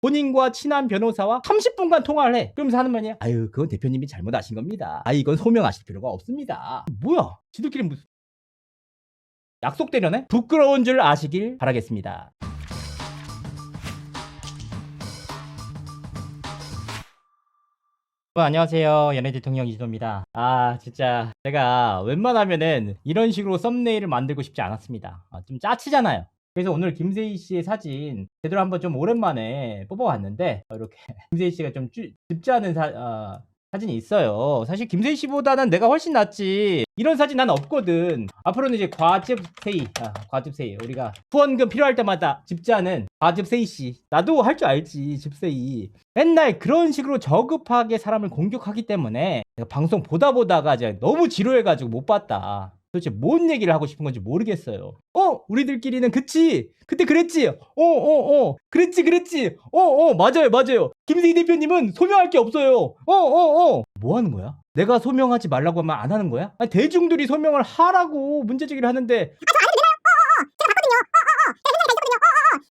본인과 친한 변호사와 30분간 통화를 해. 그러면서 하는 말이야. 아유, 그건 대표님이 잘못하신 겁니다. 아, 이건 소명하실 필요가 없습니다. 뭐야? 지들끼리 무슨 약속대려네? 부끄러운 줄 아시길 바라겠습니다. 어, 안녕하세요. 연예 대통령 이진호입니다. 아, 진짜 제가 웬만하면은 이런 식으로 썸네일을 만들고 싶지 않았습니다. 아, 좀 짜치잖아요. 그래서 오늘 김세희 씨의 사진 제대로 한번 좀 오랜만에 뽑아왔는데 어, 이렇게 김세희 씨가 좀 쭈- 줍지 않은 사, 어, 사진이 있어요. 사실 김세희 씨보다는 내가 훨씬 낫지. 이런 사진 난 없거든. 앞으로는 이제 과즙 세희, 아, 과즙 세희. 우리가 후원금 필요할 때마다 집자는 과즙 세희 씨. 나도 할 줄 알지, 집세희. 맨날 그런 식으로 저급하게 사람을 공격하기 때문에 방송 보다 보다가 이제 너무 지루해가지고 못 봤다. 도대체 뭔 얘기를 하고 싶은 건지 모르겠어요. 어, 우리들끼리는 그치? 그때 그랬지? 어, 어, 어. 그랬지, 그랬지? 어, 어, 맞아요, 맞아요. 김세희 대표님은 소명할 게 없어요. 어, 어, 어. 뭐 하는 거야? 내가 소명하지 말라고 하면 안 하는 거야? 아니, 대중들이 소명을 하라고 문제 제기를 하는데.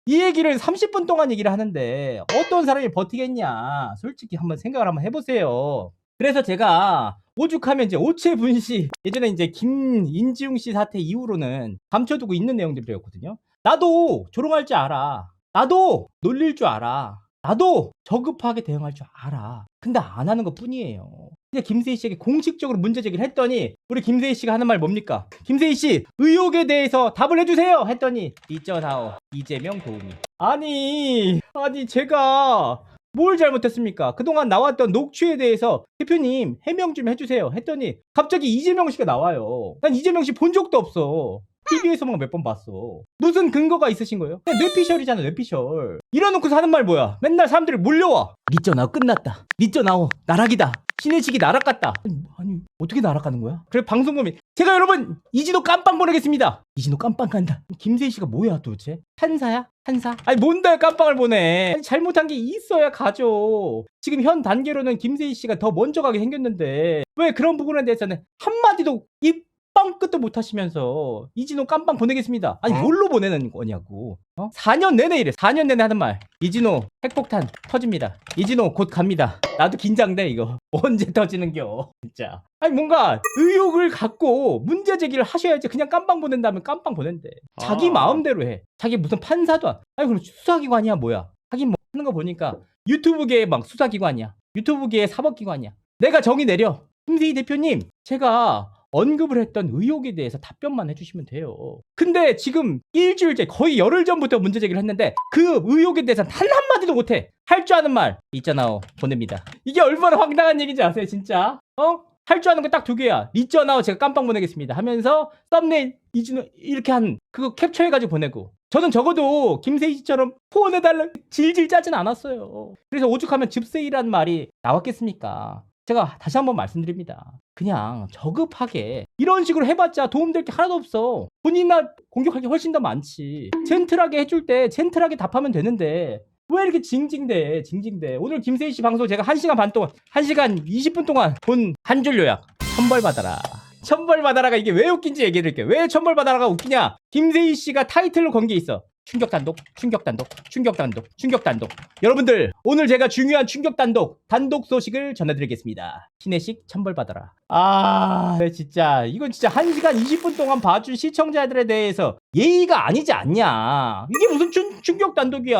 이 얘기를 30분 동안 얘기를 하는데 어떤 사람이 버티겠냐 솔직히 한번 생각을 한번 해보세요 그래서 제가 오죽하면 이제 오체 분시 예전에 이제 김인지웅 씨 사태 이후로는 감춰두고 있는 내용들이었거든요. 나도 조롱할 줄 알아. 나도 놀릴 줄 알아. 나도 저급하게 대응할 줄 알아. 근데 안 하는 것 뿐이에요. 근데 김세희 씨에게 공식적으로 문제 제기를 했더니 우리 김세희 씨가 하는 말 뭡니까? 김세희 씨 의혹에 대해서 답을 해주세요! 했더니 이전하오 이재명 도우미. 아니 아니 제가 뭘 잘못했습니까? 그동안 나왔던 녹취에 대해서 대표님 해명 좀 해주세요. 했더니 갑자기 이재명 씨가 나와요. 난 이재명 씨 본 적도 없어. TV에서만 몇 번 봤어. 무슨 근거가 있으신 거예요? 그냥 뇌피셜이잖아 뇌피셜. 이러놓고서 하는 말 뭐야? 맨날 사람들이 몰려와. 리쩌나오 끝났다. 리쩌나오 나락이다. 신의식이 날아갔다. 아니, 아니 어떻게 날아가는 거야? 그래 방송국이 제가 여러분 이진호 깜빵 보내겠습니다 이진호 깜빵 간다 김세희 씨가 뭐야 도대체? 한사야? 한사? 아니 뭔데 깜빵을 보내 아니, 잘못한 게 있어야 가죠 지금 현 단계로는 김세희 씨가 더 먼저 가게 생겼는데 왜 그런 부분에 대해서는 한마디도 입 빵 끝도 못 하시면서 이진호 깜빵 보내겠습니다. 아니 어? 뭘로 보내는 거냐고. 어? 4년 내내 이래. 4년 내내 하는 말. 이진호 핵폭탄 터집니다. 이진호 곧 갑니다. 나도 긴장돼 이거. 언제 터지는겨. 진짜. 아니 뭔가 의혹을 갖고 문제 제기를 하셔야지 그냥 깜빵 보낸다면 깜빵 보낸대. 자기 아. 마음대로 해. 자기 무슨 판사도 안. 아니 그럼 수사기관이야 뭐야. 하긴 뭐 하는 거 보니까 유튜브계의 막 수사기관이야. 유튜브계의 사법기관이야. 내가 정의 내려. 김세희 대표님 제가 언급을 했던 의혹에 대해서 답변만 해주시면 돼요. 근데 지금 일주일째 거의 열흘 전부터 문제 제기를 했는데 그 의혹에 대해서 단 한마디도 못해. 할 줄 아는 말 있잖아요. 보냅니다. 이게 얼마나 황당한 얘기인지 아세요, 진짜? 어? 할 줄 아는 거딱두 개야. 리쩌나오 제가 깜빵 보내겠습니다. 하면서 썸네일 이준호 이렇게 한 그거 캡처해가지고 보내고. 저는 적어도 김세희 씨처럼 후원해달라 질질 짜진 않았어요. 그래서 오죽하면 집세이란 말이 나왔겠습니까? 제가 다시 한번 말씀드립니다. 그냥 저급하게 이런 식으로 해봤자 도움될 게 하나도 없어. 본인나 공격할 게 훨씬 더 많지. 젠틀하게 해줄 때 젠틀하게 답하면 되는데 왜 이렇게 징징대 징징대. 오늘 김세희 씨 방송 제가 1시간 반 동안 1시간 20분 동안 본 한 줄 요약. 천벌 받아라. 천벌 받아라가 이게 왜 웃긴지 얘기해 드릴게요. 왜 천벌 받아라가 웃기냐? 김세희 씨가 타이틀로 건 게 있어 충격 단독 충격 단독 충격 단독 충격 단독. 여러분들 오늘 제가 중요한 충격 단독 단독 소식을 전해드리겠습니다. 신혜식 천벌 받아라. 아 진짜. 이건 진짜 1시간 20분 동안 봐준 시청자들에 대해서 예의가 아니지 않냐. 이게 무슨 충, 충격 단독이야.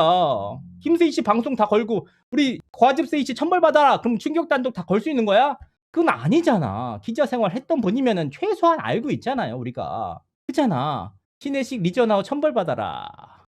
김세희 씨 방송 다 걸고 우리 과즙 세희 씨 천벌 받아라. 그럼 충격 단독 다 걸 수 있는 거야? 그건 아니잖아. 기자 생활 했던 분이면은 최소한 알고 있잖아요 우리가. 그잖아. 신혜식 리저나우 천벌 받아라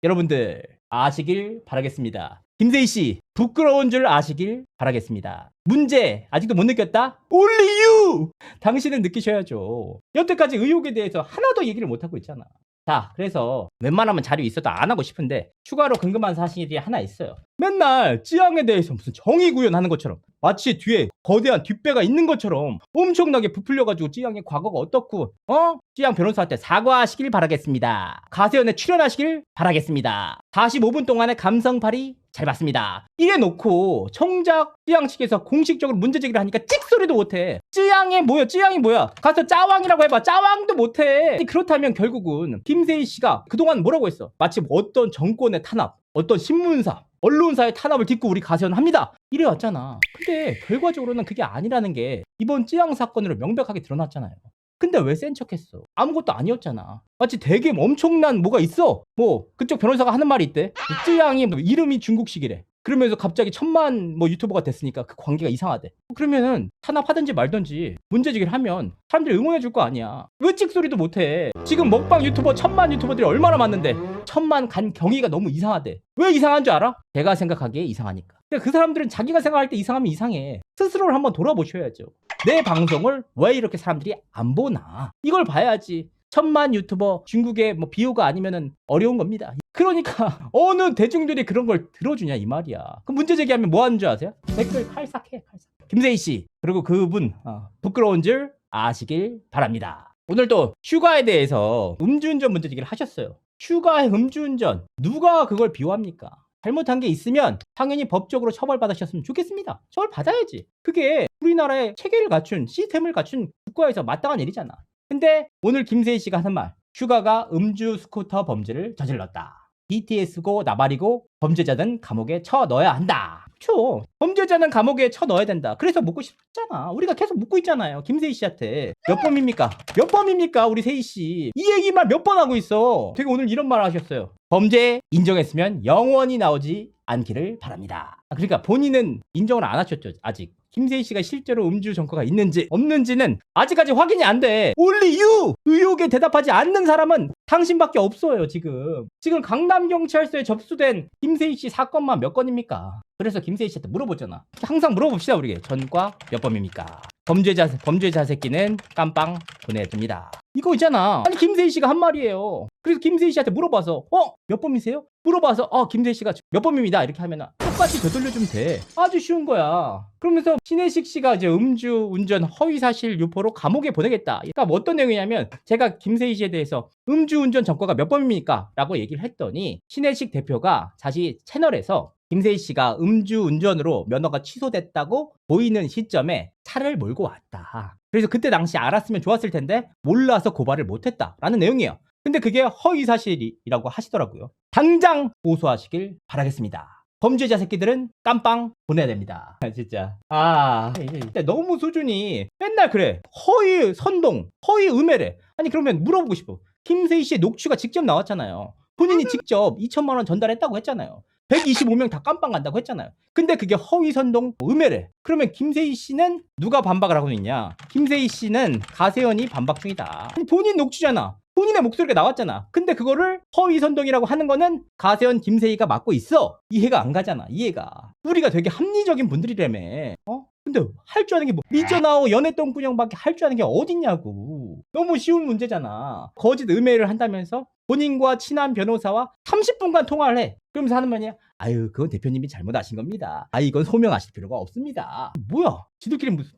여러분들 아시길 바라겠습니다 김세희 씨 부끄러운 줄 아시길 바라겠습니다 문제 아직도 못 느꼈다? Only you! 당신은 느끼셔야죠 여태까지 의혹에 대해서 하나도 얘기를 못하고 있잖아 자, 그래서 웬만하면 자료 있어도 안 하고 싶은데 추가로 궁금한 사실이 하나 있어요. 맨날 찌양에 대해서 무슨 정의 구현하는 것처럼 마치 뒤에 거대한 뒷배가 있는 것처럼 엄청나게 부풀려가지고 찌양의 과거가 어떻고 어? 찌양 변호사한테 사과하시길 바라겠습니다. 가세연에 출연하시길 바라겠습니다. 45분 동안의 감성팔이 잘 봤습니다. 이래 놓고 청작 찌양 측에서 공식적으로 문제 제기를 하니까 찍소리도 못해. 찌양이 뭐야? 찌양이 뭐야? 가서 짜왕이라고 해봐. 짜왕도 못해. 그렇다면 결국은 김세희 씨가 그동안 뭐라고 했어? 마치 어떤 정권의 탄압, 어떤 신문사 언론사의 탄압을 딛고 우리 가세연합니다. 이래 왔잖아. 근데 결과적으로는 그게 아니라는 게 이번 찌양 사건으로 명백하게 드러났잖아요. 근데 왜 센 척했어? 아무것도 아니었잖아. 마치 되게 엄청난 뭐가 있어. 뭐 그쪽 변호사가 하는 말이 있대. 찌양이 뭐 이름이 중국식이래. 그러면서 갑자기 천만 뭐 유튜버가 됐으니까 그 관계가 이상하대. 그러면은 탄압하든지 말든지 문제제기를 하면 사람들이 응원해 줄 거 아니야. 왜 찍소리도 못해? 지금 먹방 유튜버 천만 유튜버들이 얼마나 많은데 천만 간 경위가 너무 이상하대. 왜 이상한 줄 알아? 제가 생각하기에 이상하니까. 근데 그 사람들은 자기가 생각할 때 이상하면 이상해. 스스로를 한번 돌아보셔야죠. 내 방송을 왜 이렇게 사람들이 안 보나? 이걸 봐야지. 천만 유튜버 중국의 뭐 비호가 아니면은 어려운 겁니다. 그러니까 어느 대중들이 그런 걸 들어주냐 이 말이야. 그 문제 제기하면 뭐 하는 줄 아세요? 댓글 칼삭해 칼삭. 김세희 씨 그리고 그분 어, 부끄러운 줄 아시길 바랍니다. 오늘도 휴가에 대해서 음주운전 문제 제기를 하셨어요. 휴가의 음주운전 누가 그걸 비호합니까? 잘못한 게 있으면 당연히 법적으로 처벌받으셨으면 좋겠습니다. 처벌 받아야지. 그게 우리나라의 체계를 갖춘 시스템을 갖춘 국가에서 마땅한 일이잖아. 근데 오늘 김세희 씨가 하는 말 휴가가 음주 스쿠터 범죄를 저질렀다. BTS고 나발이고 범죄자는 감옥에 쳐 넣어야 한다. 그렇죠. 범죄자는 감옥에 쳐 넣어야 된다. 그래서 묻고 싶잖아. 우리가 계속 묻고 있잖아요. 김세희 씨한테 몇 범입니까? 몇 범입니까? 우리 세희 씨. 이 얘기만 몇 번 하고 있어. 되게 오늘 이런 말 하셨어요. 범죄 인정했으면 영원히 나오지 않기를 바랍니다. 아, 그러니까 본인은 인정을 안 하셨죠. 아직. 김세희 씨가 실제로 음주 전과가 있는지 없는지는 아직까지 확인이 안 돼. only you 의혹에 대답하지 않는 사람은 당신밖에 없어요 지금. 지금 강남경찰서에 접수된 김세희 씨 사건만 몇 건입니까? 그래서 김세희 씨한테 물어보잖아. 항상 물어봅시다 우리 전과 몇 범입니까? 범죄자 범죄자 새끼는 깜빵 보내줍니다. 이거 있잖아. 아니 김세희 씨가 한 말이에요. 그래서 김세희 씨한테 물어봐서 어 몇 범이세요? 물어봐서 어 김세희 씨가 몇 범입니다 이렇게 하면 똑같이 되돌려주면 돼. 아주 쉬운 거야. 그러면서 신혜식 씨가 이제 음주 운전 허위 사실 유포로 감옥에 보내겠다. 그러니까 뭐 어떤 내용이냐면 제가 김세희 씨에 대해서 음주 운전 전과가 몇 범입니까? 라고 얘기를 했더니 신혜식 대표가 자기 채널에서 김세희 씨가 음주 운전으로 면허가 취소됐다고 보이는 시점에 차를 몰고 왔다. 그래서 그때 당시 알았으면 좋았을 텐데 몰라서 고발을 못했다라는 내용이에요. 근데 그게 허위 사실이라고 하시더라고요. 당장 고소하시길 바라겠습니다. 범죄자 새끼들은 깜빵 보내야 됩니다. 아, 진짜. 아, 진짜 너무 수준이 맨날 그래. 허위 선동, 허위 음해래. 아니 그러면 물어보고 싶어. 김세희 씨의 녹취가 직접 나왔잖아요. 본인이 직접 2천만 원 전달했다고 했잖아요. 125명 다 깜빵 간다고 했잖아요. 근데 그게 허위 선동 음해래. 그러면 김세희 씨는 누가 반박을 하고 있냐? 김세희 씨는 가세연이 반박 중이다. 본인 녹취잖아. 본인의 목소리가 나왔잖아. 근데 그거를 허위 선동이라고 하는 거는 가세연 김세희가 맡고 있어. 이해가 안 가잖아. 이해가. 우리가 되게 합리적인 분들이라며. 어? 근데 할 줄 아는 게 뭐 미전나오 연애똥꾸녕밖에 할 줄 아는 게 어딨냐고. 너무 쉬운 문제잖아. 거짓 음해를 한다면서 본인과 친한 변호사와 30분간 통화를 해. 그러면서 하는 말이야. 아유, 그건 대표님이 잘못하신 겁니다. 아, 이건 소명하실 필요가 없습니다. 뭐야? 지들끼리 무슨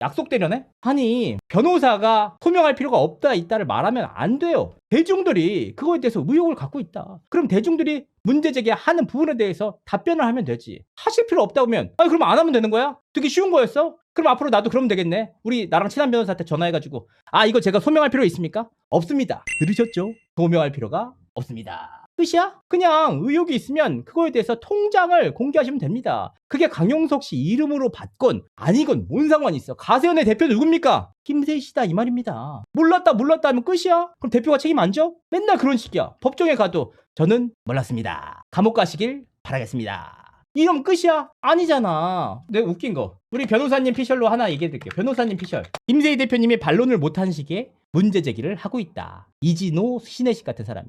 약속대려네? 아니, 변호사가 소명할 필요가 없다, 있다를 말하면 안 돼요. 대중들이 그거에 대해서 의혹을 갖고 있다. 그럼 대중들이 문제 제기하는 부분에 대해서 답변을 하면 되지. 하실 필요 없다고 하면, 아니, 그럼 안 하면 되는 거야? 되게 쉬운 거였어? 그럼 앞으로 나도 그러면 되겠네. 우리 나랑 친한 변호사한테 전화해가지고, 아, 이거 제가 소명할 필요 있습니까? 없습니다. 들으셨죠? 소명할 필요가 없습니다. 끝이야? 그냥 의혹이 있으면 그거에 대해서 통장을 공개하시면 됩니다. 그게 강용석 씨 이름으로 받건 아니건 뭔 상관이 있어. 가세연의 대표 누굽니까? 김세희 씨다 이 말입니다. 몰랐다 몰랐다 하면 끝이야? 그럼 대표가 책임 안 져? 맨날 그런 식이야. 법정에 가도 저는 몰랐습니다. 감옥 가시길 바라겠습니다. 이러면 끝이야? 아니잖아. 내가 웃긴 거. 우리 변호사님 피셜로 하나 얘기해 드릴게요. 변호사님 피셜. 김세희 대표님이 반론을 못한 시기에 문제 제기를 하고 있다. 이진호 신혜식 같은 사람이.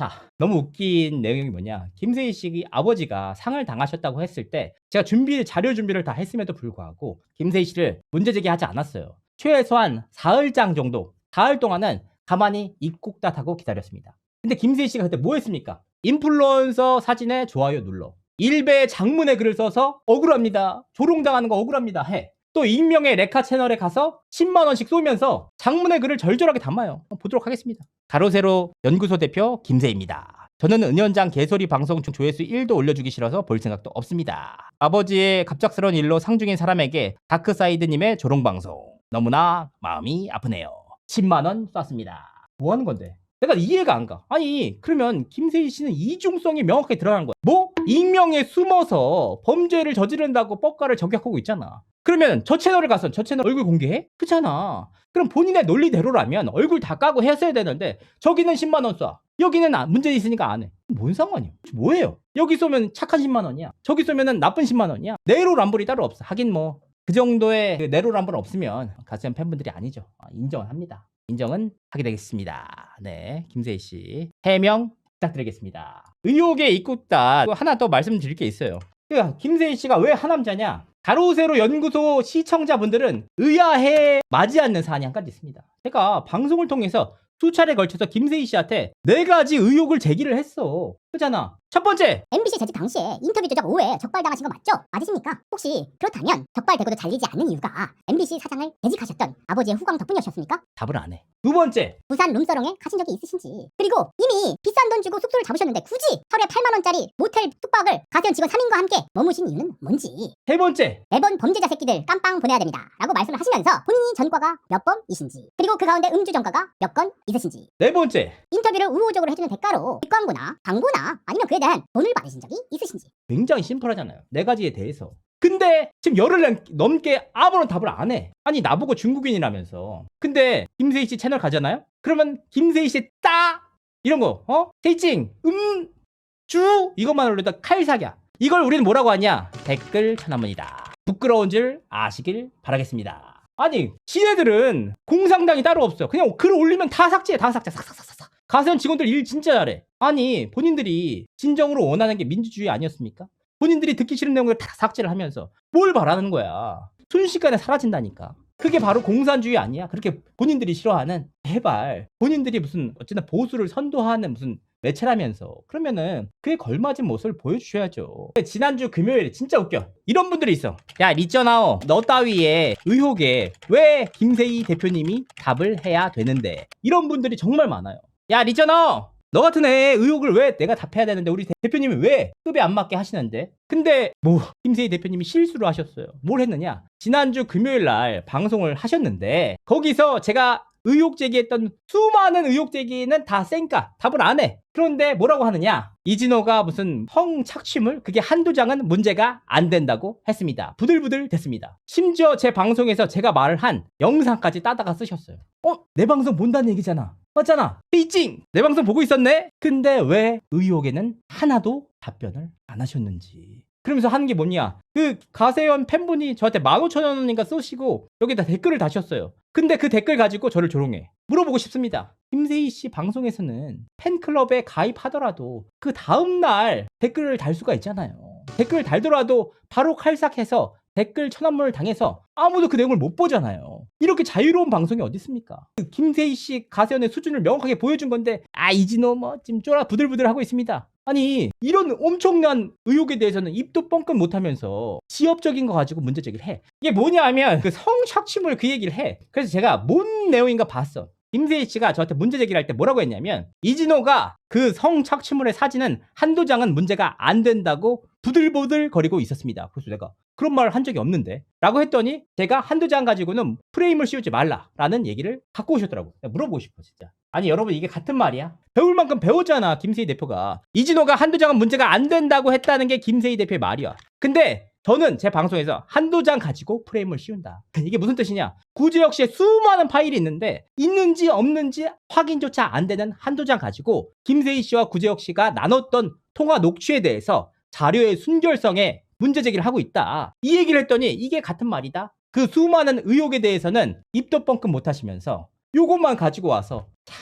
자, 너무 웃긴 내용이 뭐냐. 김세희 씨 아버지가 상을 당하셨다고 했을 때 제가 준비, 자료 준비를 다 했음에도 불구하고 김세희 씨를 문제 제기하지 않았어요. 최소한 사흘장 정도, 사흘 동안은 가만히 입국다하고 기다렸습니다. 근데 김세희 씨가 그때 뭐 했습니까? 인플루언서 사진에 좋아요 눌러. 일베 장문의 글을 써서 억울합니다. 조롱당하는 거 억울합니다. 해. 또 익명의 레카 채널에 가서 10만 원씩 쏘면서 장문의 글을 절절하게 담아요. 보도록 하겠습니다. 가로세로 연구소 대표 김세입니다. 저는 은연장 개소리 방송 중 조회수 1도 올려주기 싫어서 볼 생각도 없습니다. 아버지의 갑작스러운 일로 상중인 사람에게 다크사이드님의 조롱방송 너무나 마음이 아프네요. 10만 원 쐈습니다. 뭐 하는 건데? 내가 이해가 안 가. 아니 그러면 김세희 씨는 이중성이 명확하게 드러나는 거야. 뭐 익명에 숨어서 범죄를 저지른다고 뻑가를 저격하고 있잖아. 그러면 저 채널을 가서 저 채널 얼굴 공개해? 그렇잖아. 그럼 본인의 논리대로라면 얼굴 다 까고 했어야 되는데 저기는 10만 원 쏴. 여기는 아- 문제 있으니까 안 해. 뭔 상관이야? 뭐예요? 여기 쏘면 착한 10만 원이야. 저기 쏘면은 나쁜 10만 원이야. 내로남불이 따로 없어. 하긴 뭐 그 정도의 그 내로남불 없으면 가수연 팬분들이 아니죠. 아, 인정합니다. 인정은 하게 되겠습니다. 네, 김세희 씨 해명 부탁드리겠습니다. 의혹의 입국다 하나 더 말씀드릴 게 있어요. 그 김세희 씨가 왜 하남자냐? 가로세로 연구소 시청자분들은 의아해 맞지 않는 사안이 한 가지 있습니다. 제가 방송을 통해서 수차례 걸쳐서 김세희 씨한테 네 가지 의혹을 제기를 했어. 그잖아. 첫 번째, MBC 재직 당시에 인터뷰 조작 5회 적발당하신 거 맞죠? 맞으십니까? 혹시 그렇다면 적발되고도 잘리지 않는 이유가 MBC 사장을 재직하셨던 아버지의 후광 덕분이었습니까? 답을 안 해. 두 번째, 부산 룸서롱에 가신 적이 있으신지 그리고 이미 비싼 돈 주고 숙소를 잡으셨는데 굳이 하루에 8만 원짜리 모텔 숙박을 가세현 직원 3인과 함께 머무신 이유는 뭔지 세 번째, 매번 범죄자 새끼들 깜빵 보내야 됩니다 라고 말씀을 하시면서 본인이 전과가 몇 번이신지 그리고 그 가운데 음주 전과가 몇 건 있으신지 네 번째. 인터뷰를 우호적으로 해주는 대가로 광고나 광고나 아니면 그에 대한 돈을 받으신 적이 있으신지 굉장히 심플하잖아요. 네 가지에 대해서. 근데 지금 열흘 넘- 넘게 아무런 답을 안 해. 아니 나보고 중국인이라면서. 근데 김세희 씨 채널 가잖아요? 그러면 김세희 씨따 이런 거 어? 세이찡 음주 이것만으로도 칼사기야. 이걸 우리는 뭐라고 하냐? 댓글 천하문이다. 부끄러운 줄 아시길 바라겠습니다. 아니 지네들은 공상당이 따로 없어. 그냥 글 올리면 다 삭제해 다 삭제 삭삭삭삭. 가세현 직원들 일 진짜 잘해. 아니 본인들이 진정으로 원하는 게 민주주의 아니었습니까? 본인들이 듣기 싫은 내용을 다 삭제를 하면서 뭘 바라는 거야? 순식간에 사라진다니까. 그게 바로 공산주의 아니야? 그렇게 본인들이 싫어하는 제발 본인들이 무슨 어쨌든 보수를 선도하는 무슨 매체라면서 그러면은 그에 걸맞은 모습을 보여주셔야죠. 지난주 금요일에 진짜 웃겨. 이런 분들이 있어. 야 리쩌나오 너 따위의 의혹에 왜 김세희 대표님이 답을 해야 되는데 이런 분들이 정말 많아요. 야 리쩌나오 너 같은 애 의혹을 왜 내가 답해야 되는데 우리 대표님이 왜 급에 안 맞게 하시는데? 근데 뭐 김세희 대표님이 실수를 하셨어요. 뭘 했느냐? 지난주 금요일 날 방송을 하셨는데 거기서 제가 의혹 제기했던 수많은 의혹 제기는 다 쌩까 답을 안 해. 그런데 뭐라고 하느냐? 이진호가 무슨 성착취물 그게 한두 장은 문제가 안 된다고 했습니다. 부들부들 됐습니다. 심지어 제 방송에서 제가 말을 한 영상까지 따다가 쓰셨어요. 어? 내 방송 본다는 얘기잖아. 맞잖아. 삐찡! 내 방송 보고 있었네? 근데 왜 의혹에는 하나도 답변을 안 하셨는지. 그러면서 하는 게 뭐냐? 그 가세현 팬분이 저한테 15,000원인가 쏘시고 여기다 댓글을 다셨어요. 근데 그 댓글 가지고 저를 조롱해. 물어보고 싶습니다. 김세희 씨 방송에서는 팬클럽에 가입하더라도 그 다음날 댓글을 달 수가 있잖아요. 댓글을 달더라도 바로 칼삭해서 댓글 천원문을 당해서 아무도 그 내용을 못 보잖아요. 이렇게 자유로운 방송이 어디 있습니까? 그 김세희 씨 가세현의 수준을 명확하게 보여준 건데 아 이진호 뭐 지금 쫄아 부들부들 하고 있습니다. 아니 이런 엄청난 의혹에 대해서는 입도 뻥끗 못하면서 지엽적인 거 가지고 문제 제기를 해. 이게 뭐냐면 그 성착취물 그 얘기를 해. 그래서 제가 뭔 내용인가 봤어. 김세희 씨가 저한테 문제 제기를 할 때 뭐라고 했냐면 이진호가 그 성착취물의 사진은 한두 장은 문제가 안 된다고 부들부들 거리고 있었습니다. 그래서 내가 그런 말을 한 적이 없는데 라고 했더니 제가 한두 장 가지고는 프레임을 씌우지 말라라는 얘기를 갖고 오셨더라고 내가 물어보고 싶어 진짜 아니 여러분 이게 같은 말이야 배울 만큼 배웠잖아 김세희 대표가 이진호가 한두 장은 문제가 안 된다고 했다는 게 김세희 대표의 말이야 근데 저는 제 방송에서 한두 장 가지고 프레임을 씌운다. 이게 무슨 뜻이냐? 구제역 씨에 수많은 파일이 있는데 있는지 없는지 확인조차 안 되는 한두 장 가지고 김세희 씨와 구제역 씨가 나눴던 통화 녹취에 대해서 자료의 순결성에 문제 제기를 하고 있다. 이 얘기를 했더니 이게 같은 말이다. 그 수많은 의혹에 대해서는 입도 뻥끗 못 하시면서 요것만 가지고 와서 참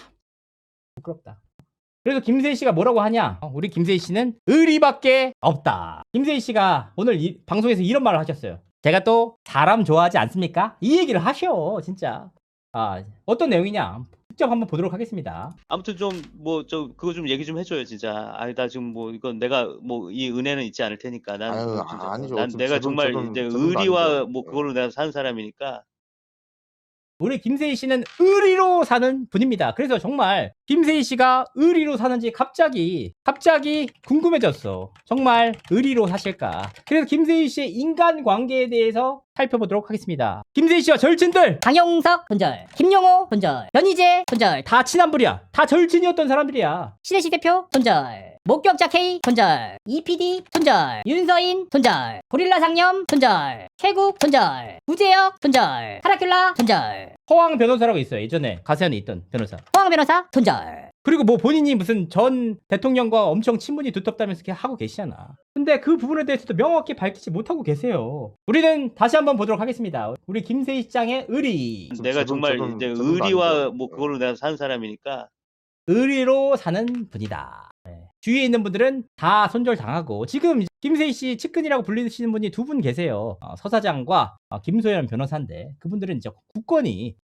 부끄럽다. 그래서 김세희 씨가 뭐라고 하냐? 어, 우리 김세희 씨는 의리밖에 없다. 김세희 씨가 오늘 이- 방송에서 이런 말을 하셨어요. 제가 또 사람 좋아하지 않습니까? 이 얘기를 하셔, 진짜. 아, 어떤 내용이냐? 직접 한번 보도록 하겠습니다. 아무튼 좀 뭐 저 그거 좀 얘기 좀 해줘요 진짜. 아니 나 지금 뭐 이건 내가 뭐 이 은혜는 잊지 않을 테니까 난 아유, 뭐 아, 진짜 아니죠. 난 저- 내가 저도- 정말 저도- 이제 저도 의리와. 뭐 그걸로 내가 사는 사람이니까 우리 김세희 씨는 의리로 사는 분입니다. 그래서 정말 김세희 씨가 의리로 사는지 갑자기 갑자기 궁금해졌어. 정말 의리로 사실까? 그래서 김세희 씨의 인간 관계에 대해서 살펴보도록 하겠습니다. 김세희 씨와 절친들 강용석 손절, 김용호 손절, 변희재 손절, 다 친한 불이야. 다 절친이었던 사람들이야. 신혜식 대표 손절, 목격자 K 손절, EPD 손절, 윤서인 손절, 고릴라 상념 손절, 최국 손절, 우재혁 손절, 하라큘라 손절, 허황 변호사라고 있어요. 예전에 가세안에 있던 변호사. 호황 변호사 손절. 그리고 뭐 본인이 무슨 전 대통령과 엄청 친분이 두텁다면서 이렇게 하고 계시잖아. 근데 그 부분에 대해서도 명확히 밝히지 못하고 계세요. 우리는 다시 한번 보도록 하겠습니다. 우리 김세희 시장의 의리. 내가 정말 저는- 이제 저는 의리와. 뭐 그걸로 내가 사는 사람이니까 의리로 사는 분이다. 네. 주위에 있는 분들은 다 손절당하고 지금 김세희 씨 측근이라고 불리시는 분이 두 분 계세요. 어, 서 사장과 어, 김소연 변호사인데 그분들은 이제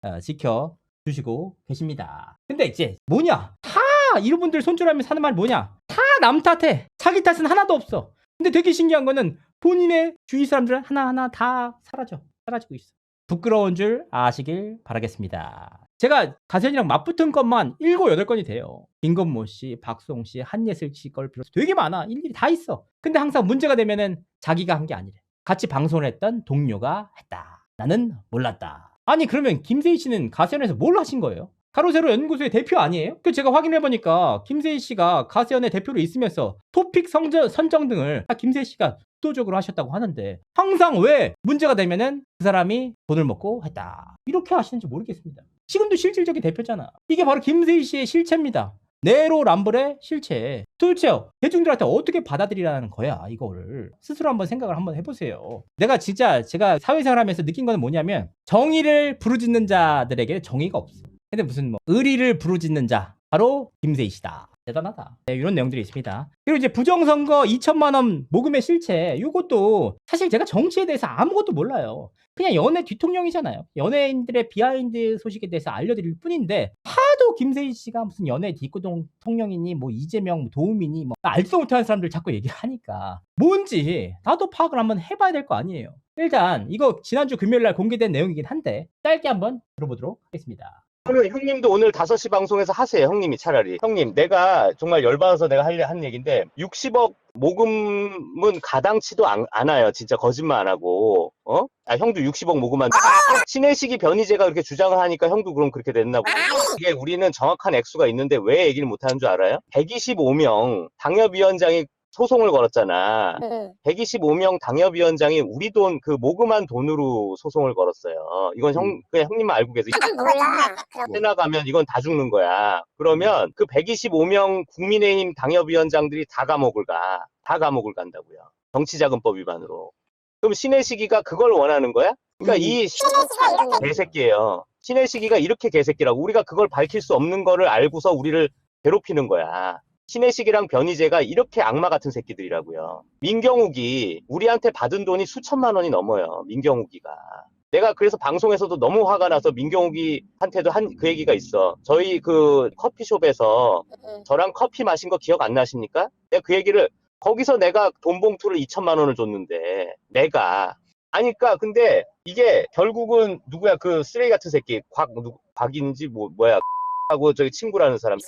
어, 지켜 주시고 계십니다. 근데 이제 뭐냐? 다 이런 분들 손절하면 사는 말 뭐냐? 다 남 탓해. 자기 탓은 하나도 없어. 근데 되게 신기한 거는 본인의 주위 사람들은 하나하나 다 사라져. 사라지고 있어. 부끄러운 줄 아시길 바라겠습니다. 제가 가세현이랑 맞붙은 것만 7, 8건이 돼요. 김건모 씨, 박송 씨, 한예슬 씨 걸 비롯해서 되게 많아. 일일이 다 있어. 근데 항상 문제가 되면은 자기가 한 게 아니래. 같이 방송을 했던 동료가 했다. 나는 몰랐다. 아니 그러면 김세희 씨는 가세현에서 뭘 하신 거예요? 가로세로 연구소의 대표 아니에요? 그 제가 확인해보니까 김세희 씨가 가세현의 대표로 있으면서 토픽 성저, 선정 등을 다 김세희 씨가 주도적으로 하셨다고 하는데 항상 왜 문제가 되면은 그 사람이 돈을 먹고 했다 이렇게 하시는지 모르겠습니다 지금도 실질적인 대표잖아 이게 바로 김세희 씨의 실체입니다 네로 람블의 실체. 도대체 대중들한테 어떻게 받아들이라는 거야 이거를? 스스로 한번 생각을 한번 해보세요. 내가 진짜 제가 사회생활 하면서 느낀 거는 뭐냐면 정의를 부르짖는 자들에게 정의가 없어. 근데 무슨 뭐 의리를 부르짖는 자 바로 김세희 씨다 대단하다. 네, 이런 내용들이 있습니다. 그리고 이제 부정선거 2천만 원 모금의 실체, 이것도 사실 제가 정치에 대해서 아무것도 몰라요. 그냥 연애 뒤통령이잖아요. 연예인들의 비하인드 소식에 대해서 알려드릴 뿐인데 하도 김세희 씨가 무슨 연애 뒤통령이니 뭐 이재명 뭐 도우미니 뭐 알지도 못하는 사람들 자꾸 얘기를 하니까 뭔지 나도 파악을 한번 해봐야 될 거 아니에요. 일단 이거 지난주 금요일 날 공개된 내용이긴 한데 짧게 한번 들어보도록 하겠습니다. 그러면 형님도 오늘 5시 방송에서 하세요, 형님이 차라리. 형님, 내가 정말 열받아서 내가 할, 한 얘기인데, 60억 모금은 가당치도 안, 않아요. 진짜 거짓말 안 하고. 어? 아, 형도 60억 모금한. 신혜식이 변희재가 그렇게 주장을 하니까 형도 그럼 그렇게 됐나 보다. 이게 우리는 정확한 액수가 있는데 왜 얘기를 못 하는 줄 알아요? 125명 당협위원장이 소송을 걸었잖아. 125명 당협위원장이 우리 돈, 그 모금한 돈으로 소송을 걸었어요. 이건 형, 그냥 형님만 알고 계세요. 해나가면 이건 다 죽는 거야. 그러면 그 125명 국민의힘 당협위원장들이 다 감옥을 가. 다 감옥을 간다고요. 정치자금법 위반으로. 그럼 신혜식이가 그걸 원하는 거야? 그러니까 이 개새끼예요. 신혜식이가 이렇게 개새끼라고. 우리가 그걸 밝힐 수 없는 거를 알고서 우리를 괴롭히는 거야. 신혜식이랑 변희재가 이렇게 악마 같은 새끼들이라고요. 민경욱이 우리한테 받은 돈이 수천만 원이 넘어요. 민경욱이가. 내가 그래서 방송에서도 너무 화가 나서 민경욱이한테도 한 그 얘기가 있어. 저희 그 커피숍에서 저랑 커피 마신 거 기억 안 나십니까? 내가 그 얘기를 거기서 내가 돈 봉투를 2천만 원을 줬는데 내가 아니까 근데 이게 결국은 누구야 그 쓰레기 같은 새끼 곽 누구 곽인지 뭐 뭐야 하고 저기 친구라는 사람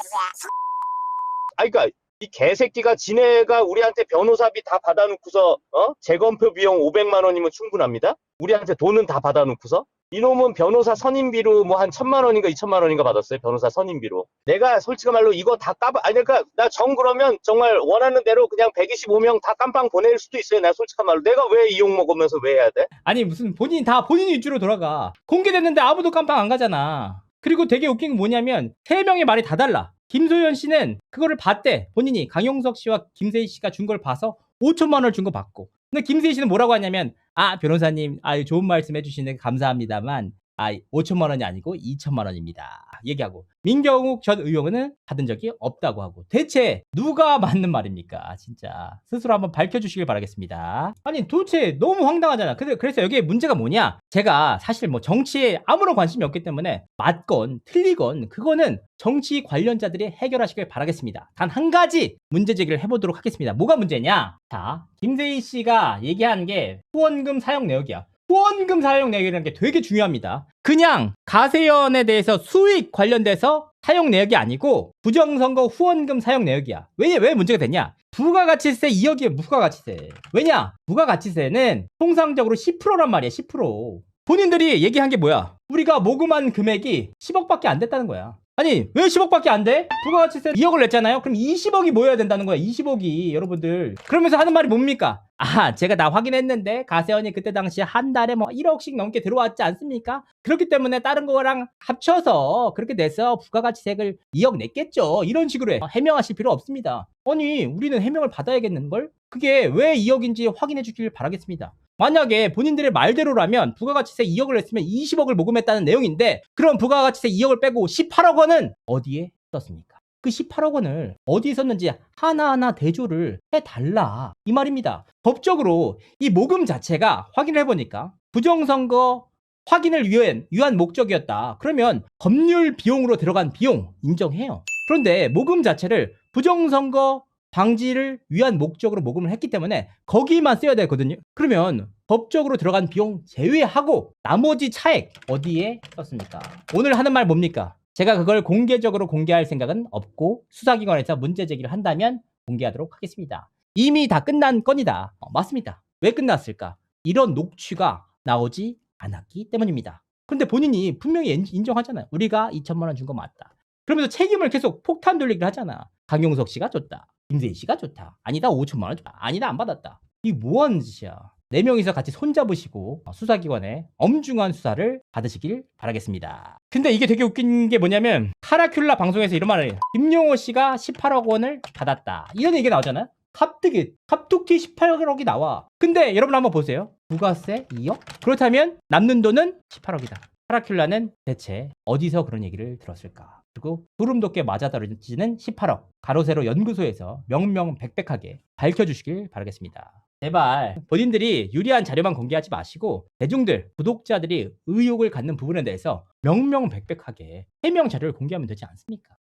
아니 그니까 이 개새끼가 지네가 우리한테 변호사비 다 받아놓고서 어 재검표 비용 500만 원이면 충분합니다. 우리한테 돈은 다 받아놓고서 이놈은 변호사 선임비로 뭐 한 천만 원인가 이천만 원인가 받았어요. 변호사 선임비로. 내가 솔직히 말로 이거 다 까봐 아니 그러니까 나 정 그러면 정말 원하는 대로 그냥 125명 다 깜빵 보낼 수도 있어요. 나 솔직한 말로 내가 왜 이용 먹으면서 왜 해야 돼? 아니 무슨 본인 다 본인 위주로 돌아가 공개됐는데 아무도 깜빵 안 가잖아 그리고 되게 웃긴 게 뭐냐면 세 명의 말이 다 달라 김소연 씨는 그거를 봤대. 본인이 강용석 씨와 김세희 씨가 준 걸 봐서 5천만 원을 준거 받고. 근데 김세희 씨는 뭐라고 하냐면 아 변호사님 아 좋은 말씀 해주시는 감사합니다만 아 5천만 원이 아니고 2천만 원입니다. 얘기하고. 민경욱 전 의원은 받은 적이 없다고 하고. 대체 누가 맞는 말입니까? 진짜. 스스로 한번 밝혀주시길 바라겠습니다. 아니 도대체 너무 황당하잖아. 그래, 그래서 여기에 문제가 뭐냐? 제가 사실 뭐 정치에 아무런 관심이 없기 때문에 맞건 틀리건 그거는 정치 관련자들이 해결하시길 바라겠습니다. 단 한 가지 문제 제기를 해보도록 하겠습니다. 뭐가 문제냐? 자 김세희 씨가 얘기한 게 후원금 사용 내역이야 후원금 사용 내역이라는 게 되게 중요합니다. 그냥 가세연에 대해서 수익 관련돼서 사용 내역이 아니고 부정선거 후원금 사용 내역이야. 왜, 왜 문제가 됐냐? 부가가치세 2억이에요, 부가가치세. 왜냐? 부가가치세는 통상적으로 10%란 말이야, 10%. 본인들이 얘기한 게 뭐야? 우리가 모금한 금액이 10억밖에 안 됐다는 거야. 아니, 왜 10억밖에 안 돼? 부가가치세 2억을 냈잖아요? 그럼 20억이 모여야 된다는 거야, 20억이. 여러분들. 그러면서 하는 말이 뭡니까? 아, 제가 다 확인했는데, 가세원이 그때 당시에 한 달에 뭐 1억씩 넘게 들어왔지 않습니까? 그렇기 때문에 다른 거랑 합쳐서 그렇게 돼서 부가가치세를 2억 냈겠죠. 이런 식으로 해. 해명하실 필요 없습니다. 아니, 우리는 해명을 받아야겠는걸? 그게 왜 2억인지 확인해 주길 바라겠습니다. 만약에 본인들의 말대로라면 부가가치세 2억을 냈으면 20억을 모금했다는 내용인데 그럼 부가가치세 2억을 빼고 18억 원은 어디에 썼습니까? 그 18억 원을 어디에 썼는지 하나하나 대조를 해달라 이 말입니다. 법적으로 이 모금 자체가 확인을 해보니까 부정선거 확인을 위한, 위한 목적이었다. 그러면 법률 비용으로 들어간 비용 인정해요. 그런데 모금 자체를 부정선거 방지를 위한 목적으로 모금을 했기 때문에 거기만 써야 되거든요. 그러면 법적으로 들어간 비용 제외하고 나머지 차액 어디에 썼습니까? 오늘 하는 말 뭡니까? 제가 그걸 공개적으로 공개할 생각은 없고 수사기관에서 문제 제기를 한다면 공개하도록 하겠습니다. 이미 다 끝난 건이다. 어, 맞습니다. 왜 끝났을까? 이런 녹취가 나오지 않았기 때문입니다. 그런데 본인이 분명히 인- 인정하잖아요. 우리가 2천만 원 준 거 맞다. 그러면서 책임을 계속 폭탄 돌리기를 하잖아. 강용석 씨가 줬다. 김세희 씨가 좋다. 아니다 5천만 원 줬다. 아니다 안 받았다. 이 뭐하는 짓이야. 네 명이서 같이 손잡으시고 수사기관에 엄중한 수사를 받으시길 바라겠습니다. 근데 이게 되게 웃긴 게 뭐냐면 카라큘라 방송에서 이런 말을 해요. 김용호 씨가 18억 원을 받았다. 이런 얘기가 나오잖아요. 갑자기 갑툭튀 18억이 나와. 근데 여러분 한번 보세요. 부가세 2억? 그렇다면 남는 돈은 18억이다. 카라큘라는 대체 어디서 그런 얘기를 들었을까? 그리고 소름 돋게 맞아떨어지는 18억. 가로세로 연구소에서 명명백백하게 밝혀주시길 바라겠습니다. 제발 본인들이 유리한 자료만 공개하지 마시고 대중들, 구독자들이 의혹을 갖는 부분에 대해서 명명백백하게 해명 자료를 공개하면 되지 않습니까?